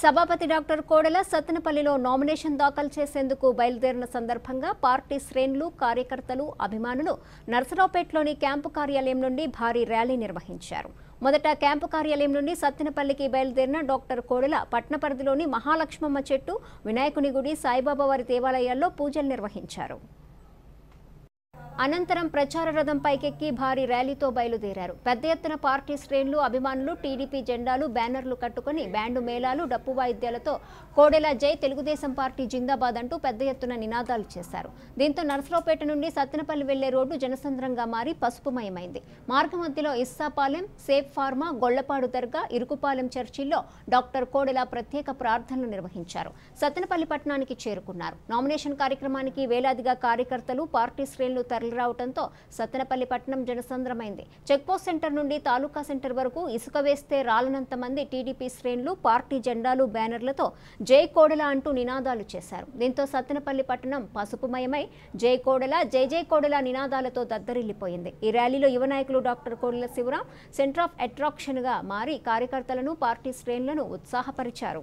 సభాపతి doctor Kodela సత్తెనపల్లిలో nomination దాఖలు చేసేందుకు బయలుదేరిన సందర్భంగా పార్టీ శ్రేణులు కార్యకర్తలు అభిమానులు నర్సరావుపేటలోని క్యాంపు కార్యాలయం నుండి భారీ ర్యాలీ నిర్వహించారు. మొదట క్యాంపు కార్యాలయం నుండి సత్తెనపల్లికి బయలుదేరిన డాక్టర్ కోడెల పట్న పరిధిలోని మహాలక్ష్మమ్మ చెట్టు వినాయకుని గుడి సాయిబాబా వారి దేవాలయాల్లో పూజలు నిర్వహించారు. అనంతరం ప్రచార రథం పైకెక్కి భారీ ర్యాలీతో బయలుదేరారు. పెద్ద ఎత్తున పార్టీ శ్రేణులు అభిమానులు టీడీపీ జెండాలు బ్యానర్లు కట్టుకుని బ్యాండు మేళాలు డప్పు వాయిద్యాలతో కోడెల జై తెలుగుదేశం పార్టీ జిందాబాద్ అంటూ పెద్ద ఎత్తున నినాదాలు చేశారు. దీంతో నరసరావుపేట నుండి సత్తెనపల్లి వెళ్ళే రోడ్డు జనసంద్రంగా మారి పసుపుమయమైంది. మార్గ మధ్యలో ఇస్సాపాలెం సేఫ్ ఫార్మా గొళ్ళపాడు దర్గా ఇరుకుపాలెం చర్చిల్లో డాక్టర్ కోడెల ప్రత్యేక ప్రార్థనలు నిర్వహించారు. సత్తెనపల్లి పట్టణానికి చేరుకున్నారు. నామినేషన్ కార్యక్రమానికి వేలాదిగా కార్యకర్తలు పార్టీ శ్రేణులు తరలిరావడంతో సత్తెనపల్లి పట్టణం జనసంద్రమైంది. చెక్పోస్ట్ సెంటర్ నుండి తాలూకా సెంటర్ వరకు ఇసుక వేస్తే రాలనంత మంది టీడీపీ శ్రేణులు పార్టీ జెండాలు బ్యానర్లతో జై కోడల అంటూ నినాదాలు చేశారు. దీంతో సత్తెనపల్లి పట్టణం పసుపుమయమై జై కోడల జై జై కోడల నినాదాలతో దద్దరిల్లిపోయింది. ఈ ర్యాలీలో యువ నాయకులు డాక్టర్ కోడల శివరాం సెంటర్ ఆఫ్ అట్రాక్షన్గా మారి కార్యకర్తలను పార్టీ శ్రేణులను ఉత్సాహపరిచారు.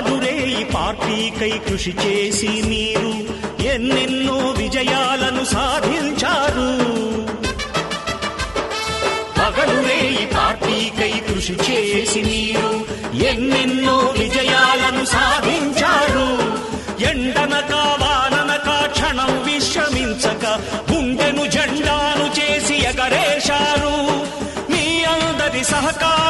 పగలురే ఈ పార్టీకై కృషి చేసి మీరు ఎన్నెన్నో విజయాలను సాధించారు. పగలురే ఈ పార్టీకై కృషి చేసి మీరు ఎన్నెన్నో విజయాలను సాధించారు. ఎండనక వాననక క్షణం విశ్రమించక గుండెను జెండాను చేసి ఎగరేశారు. మీ అందరి సహకారం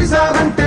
Sami Savan